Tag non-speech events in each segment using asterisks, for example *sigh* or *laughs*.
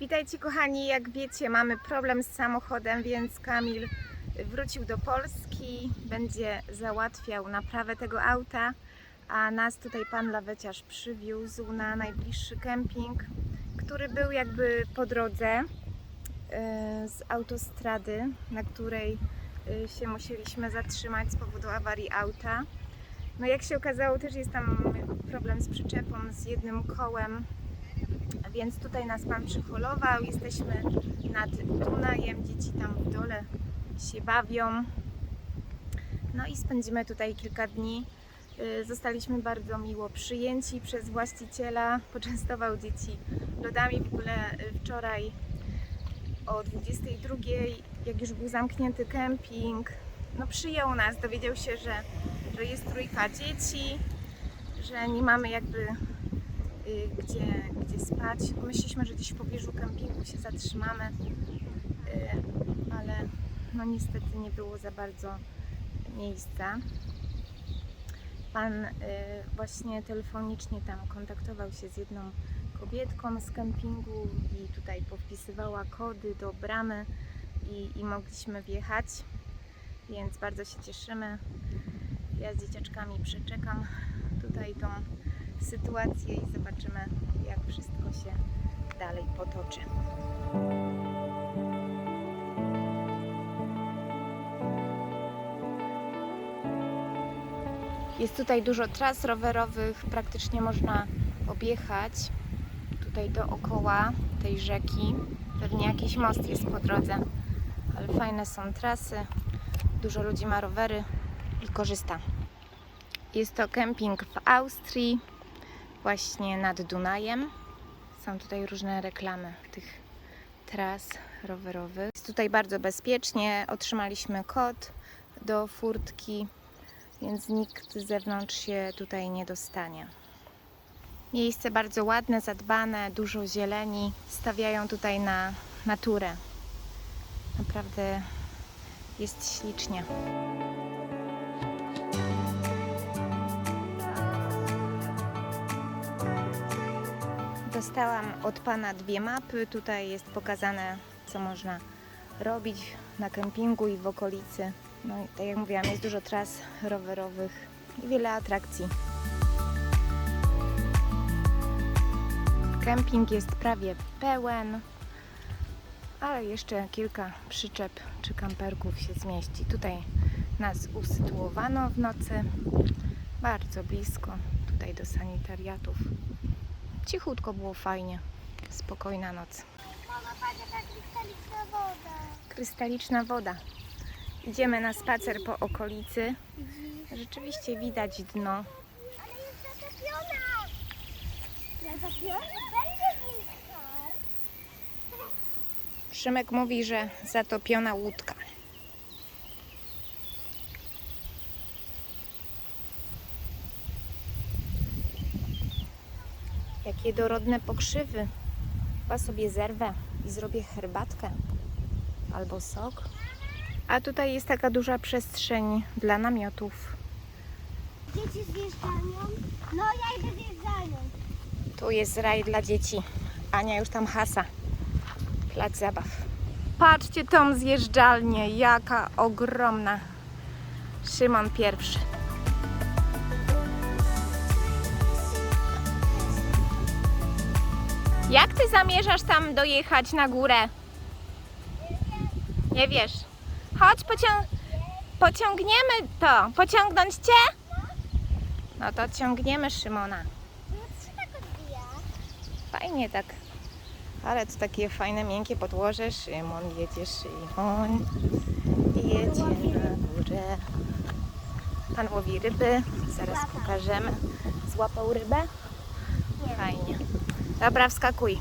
Witajcie kochani, jak wiecie mamy problem z samochodem, więc Kamil wrócił do Polski, będzie załatwiał naprawę tego auta, a nas tutaj pan laweciarz przywiózł na najbliższy kemping, który był jakby po drodze e, z autostrady, na której e, się musieliśmy zatrzymać z powodu awarii auta. No jak się okazało też jest tam problem z przyczepą, z jednym kołem, więc tutaj nas Pan przyholował. Jesteśmy nad Dunajem, dzieci tam w dole się bawią. No i spędzimy tutaj kilka dni. Y, Zostaliśmy bardzo miło przyjęci przez właściciela. Poczęstował dzieci lodami. W ogóle y, wczoraj o 22, jak już był zamknięty kemping, no przyjął nas, dowiedział się, że, że jest trójka dzieci, że nie mamy jakby gdzie, gdzie spać. Myśleliśmy, że gdzieś w pobliżu kempingu się zatrzymamy, y, ale no niestety nie było za bardzo miejsca. Pan y, właśnie telefonicznie tam kontaktował się z jedną kobietką z kempingu i tutaj powpisywała kody do bramy i, i mogliśmy wjechać, więc bardzo się cieszymy. Ja z dzieciaczkami przeczekam tutaj tą sytuację i zobaczymy, jak wszystko się dalej potoczy. Jest tutaj dużo tras rowerowych, praktycznie można objechać tutaj dookoła tej rzeki. Pewnie jakiś most jest po drodze, ale fajne są trasy. Dużo ludzi ma rowery i korzysta. Jest to kemping w Austrii, właśnie nad Dunajem. Są tutaj różne reklamy tych tras rowerowych. Jest tutaj bardzo bezpiecznie. Otrzymaliśmy kod do furtki, więc nikt z zewnątrz się tutaj nie dostanie. Miejsce bardzo ładne, zadbane, dużo zieleni. Stawiają tutaj na naturę. Naprawdę jest ślicznie. Dostałam od pana dwie mapy. Tutaj jest pokazane, co można robić na kempingu i w okolicy. No i tak jak mówiłam, jest dużo tras rowerowych i wiele atrakcji. Kemping jest prawie pełen, ale jeszcze kilka przyczep czy kamperków się zmieści. Tutaj nas usytuowano w nocy, bardzo blisko tutaj do sanitariatów. Cichutko było fajnie. Spokojna noc. Krystaliczna woda. Krystaliczna woda. Idziemy na spacer po okolicy. Rzeczywiście widać dno. Ale jest zatopiona. Zatopiona? Będzie. Szymek mówi, że zatopiona łódka. Jakie dorodne pokrzywy. Chyba sobie zerwę i zrobię herbatkę albo sok. A tutaj jest taka duża przestrzeń dla namiotów. Dzieci zjeżdżają? No ja idę zjeżdżają. Tu jest raj dla dzieci. Ania już tam hasa. Plac zabaw. Patrzcie tą zjeżdżalnię, jaka ogromna. Szymon pierwszy. Jak ty zamierzasz tam dojechać na górę? Nie wiesz. Chodź, pocią- pociągniemy to. Pociągnąć cię? No to ciągniemy Szymona. Fajnie tak. Ale to takie fajne, miękkie podłoże. Szymon jedzie, Szymon jedzie na górze. Pan łowi ryby. Zaraz pokażemy. Złapał rybę? Fajnie. Dobra, wskakuj.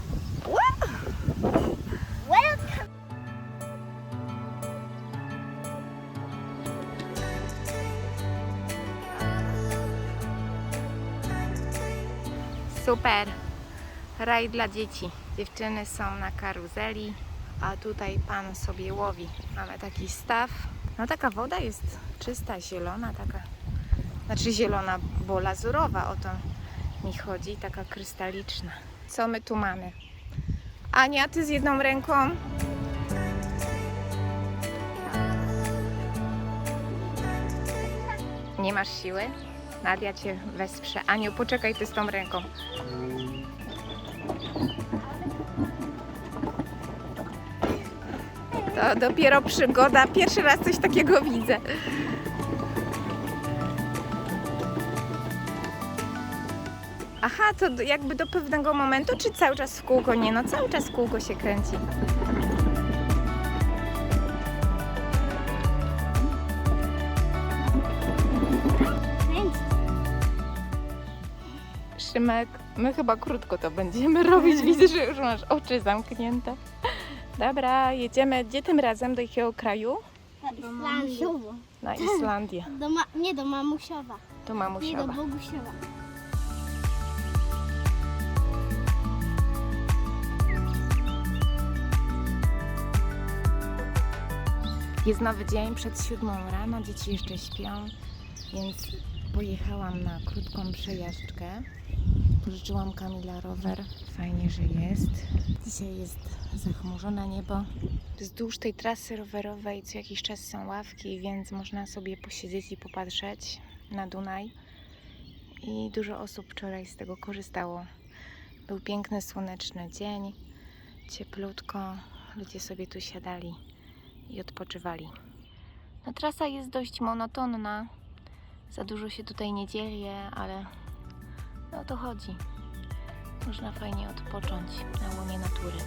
Super. Raj dla dzieci. Dziewczyny są na karuzeli, a tutaj pan sobie łowi. Mamy taki staw. No taka woda jest czysta, zielona, taka. Znaczy zielona, bo lazurowa, o to mi chodzi, taka krystaliczna. Co my tu mamy? Ania, ty z jedną ręką. Nie masz siły? Nadia cię wesprze. Aniu, poczekaj ty z tą ręką. To dopiero przygoda. Pierwszy raz coś takiego widzę. Aha, to jakby do pewnego momentu, czy cały czas w kółko? Nie, no cały czas w kółko się kręci. Szymek, my chyba krótko to będziemy *laughs* robić. Widzę, że już masz oczy zamknięte. Dobra, jedziemy. Gdzie tym razem? Do jakiego kraju? Do Mamusiowa. Na Islandię. Do ma- nie do Mamusiowa. Do Nie do mamusiowa. Bogusiowa. Jest nowy dzień, przed siódmą rano, dzieci jeszcze śpią, więc pojechałam na krótką przejażdżkę. Pożyczyłam Kamila rower, fajnie, że jest. Dzisiaj jest zachmurzone niebo. Wzdłuż tej trasy rowerowej co jakiś czas są ławki, więc można sobie posiedzieć i popatrzeć na Dunaj. I dużo osób wczoraj z tego korzystało. Był piękny, słoneczny dzień, cieplutko, ludzie sobie tu siadali i odpoczywali. No, trasa jest dość monotonna. Za dużo się tutaj nie dzieje, ale no o to chodzi. Można fajnie odpocząć na łonie natury.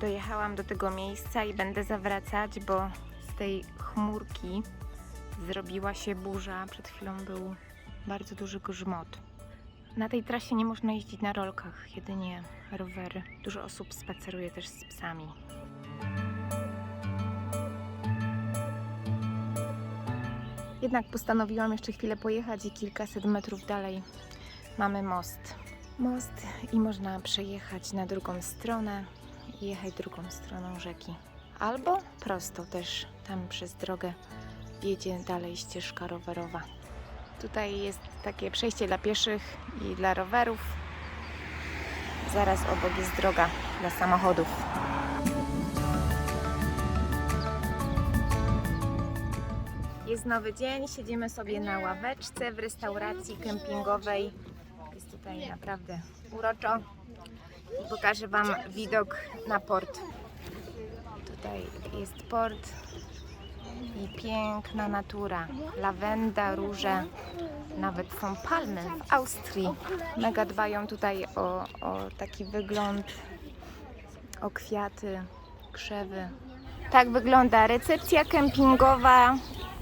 Dojechałam do tego miejsca i będę zawracać, bo z tej chmurki zrobiła się burza. Przed chwilą był bardzo duży grzmot. Na tej trasie nie można jeździć na rolkach, jedynie rowery. Dużo osób spaceruje też z psami. Jednak postanowiłam jeszcze chwilę pojechać i kilkaset metrów dalej mamy most. Most i można przejechać na drugą stronę i jechać drugą stroną rzeki. Albo prosto też tam przez drogę jedzie dalej ścieżka rowerowa. Tutaj jest takie przejście dla pieszych i dla rowerów. Zaraz obok jest droga dla samochodów. Jest nowy dzień, siedzimy sobie na ławeczce w restauracji kempingowej. Jest tutaj naprawdę uroczo. I pokażę Wam widok na port. Tutaj jest port piękna natura. Lawenda, róże, nawet są palmy w Austrii. Mega dbają tutaj o, o taki wygląd, o kwiaty, krzewy. Tak wygląda recepcja kempingowa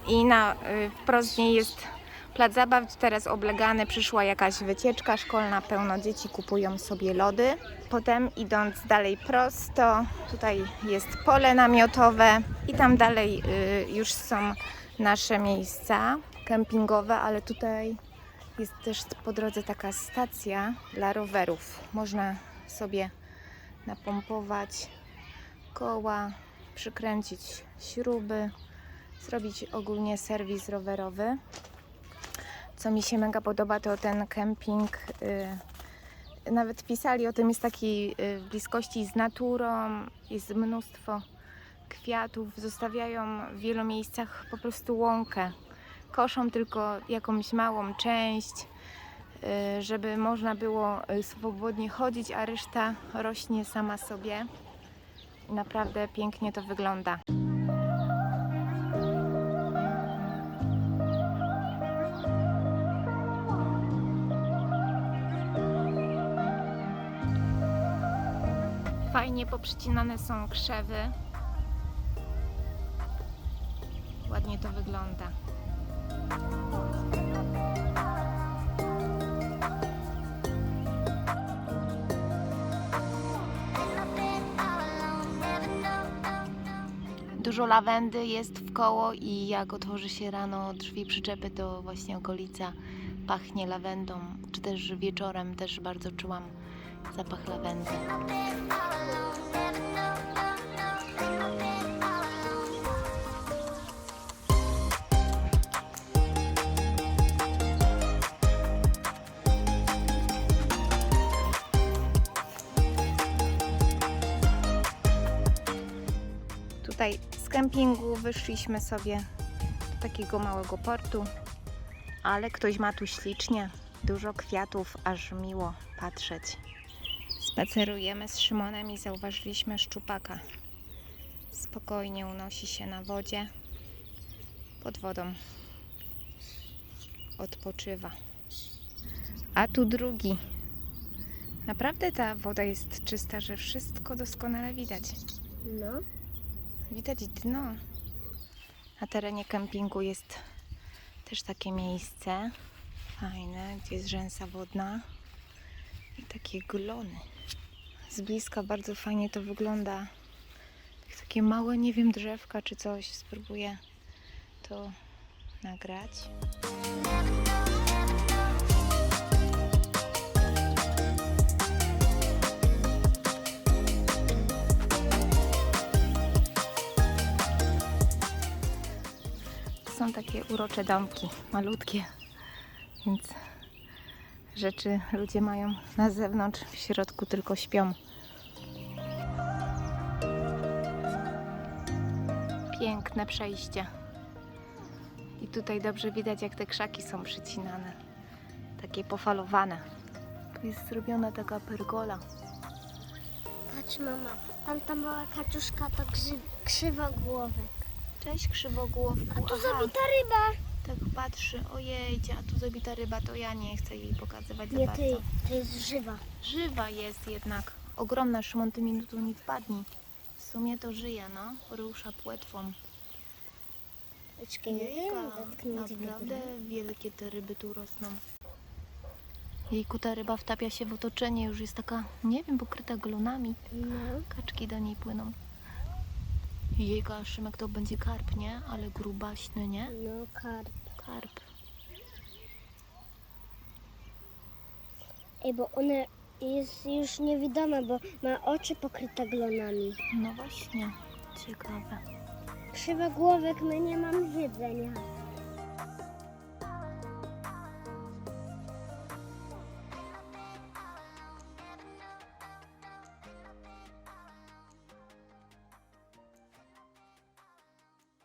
i na y, wprost niej jest plac zabaw, teraz oblegany. Przyszła jakaś wycieczka szkolna, pełno dzieci kupują sobie lody. Potem idąc dalej prosto, tutaj jest pole namiotowe i tam dalej y, już są nasze miejsca kempingowe, ale tutaj jest też po drodze taka stacja dla rowerów. Można sobie napompować koła, przykręcić śruby, zrobić ogólnie serwis rowerowy. Co mi się mega podoba, to ten kemping. y, nawet pisali o tym, jest taki y, w bliskości z naturą, jest mnóstwo kwiatów, zostawiają w wielu miejscach po prostu łąkę. Koszą tylko jakąś małą część, y, żeby można było swobodnie chodzić, a reszta rośnie sama sobie. Naprawdę pięknie to wygląda. Poprzycinane są krzewy. Ładnie to wygląda. Dużo lawendy jest w koło i jak otworzy się rano drzwi przyczepy, to właśnie okolica pachnie lawendą, czy też wieczorem też bardzo czułam zapach lawendy. Tutaj z kempingu wyszliśmy sobie do takiego małego portu, ale ktoś ma tu ślicznie. Dużo kwiatów, aż miło patrzeć. Spacerujemy z Szymonem i zauważyliśmy szczupaka. Spokojnie unosi się na wodzie, pod wodą. Odpoczywa. A tu drugi. Naprawdę ta woda jest czysta, że wszystko doskonale widać. No. Widać dno. Na terenie kempingu jest też takie miejsce fajne, gdzie jest rzęsa wodna i takie glony. Z bliska bardzo fajnie to wygląda. Tak- Takie małe, nie wiem, drzewka czy coś. Spróbuję to nagrać. Są takie urocze domki, malutkie, więc rzeczy ludzie mają na zewnątrz, w środku tylko śpią. Piękne przejście. I tutaj dobrze widać, jak te krzaki są przycinane. Takie pofalowane. Tu jest zrobiona taka pergola. Patrz mama, tam ta mała kaczuszka to grzy, krzywogłowek. Cześć krzywogłowku. Tu Aha. zabita ryba. Tak patrzy, ojejcie, a tu zabita ryba, to ja nie chcę jej pokazywać za Nie bardzo. ty, to jest żywa. Żywa jest jednak. Ogromna, Szymon, ty mi tu nie wpadnij. W sumie to żyje, no. Rusza płetwą. Naprawdę wielkie te ryby tu rosną. Jejku, ta ryba wtapia się w otoczenie, już jest taka, nie wiem, pokryta glonami. No. Kaczki do niej płyną. Jejka, Szymek, to będzie karp, nie? Ale grubaśny, nie? No, karp. Karp. Ej, bo one jest już niewidoma, bo ma oczy pokryte glonami. No właśnie, ciekawe. Krzywogłowek my nie mamy jedzenia.